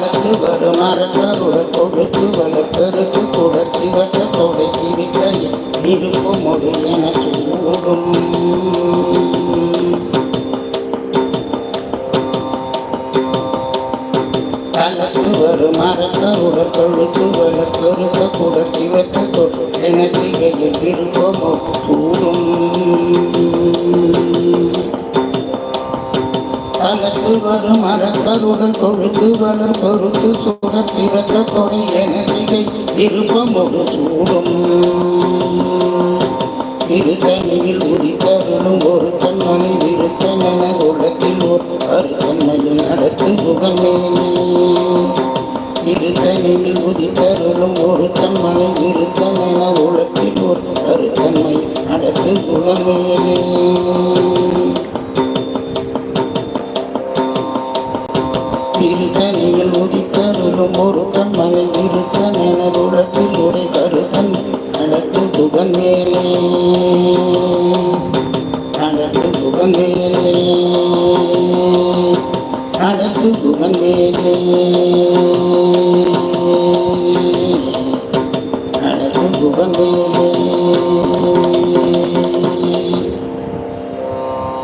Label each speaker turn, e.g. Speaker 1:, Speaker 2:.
Speaker 1: வளர்த்து வரும் அரக்கருடன் கொடுத்து வளர்த்தருக்கு கூட சிவத்த தொலை சிரிக்க இருக்கும் மொழி என சூடும் தளத்து வரும் அரக்கருடன் கொழுத்து வளர்த்தருக்க கூட சிவத்த தொலை என சிவையில் இருக்குமோ சூடும் தனக்கு வரும் அறக்கருடன் கொழுத்து வளர் பொறுத்து சுடர் சிவத்த கொடை என சிகை ஒரு சூடும். திருத்தணியில் உதித்தருளும் ஒரு தன்மணி விருத்தன உள்ளத்தில் ஒரு அருத்தன்மையில் நடத்து சுகமேனே திருத்தணியில் உதித்தருளும் ஒரு தன்மணி விருத்தன உள்ளத்தில் ஒரு அருத்தன்மை நடத்து சுகமேனே திருத்தணியில் உதித்தருளும் ஒரு தன்மனை இருத்தன் எனதுலத்தில் உரை கருத்தன் நடத்து புகன் மேலே. நடத்து புகன் மேலே. நடத்து புகன் மேலே. நடத்து புகன் மேலே.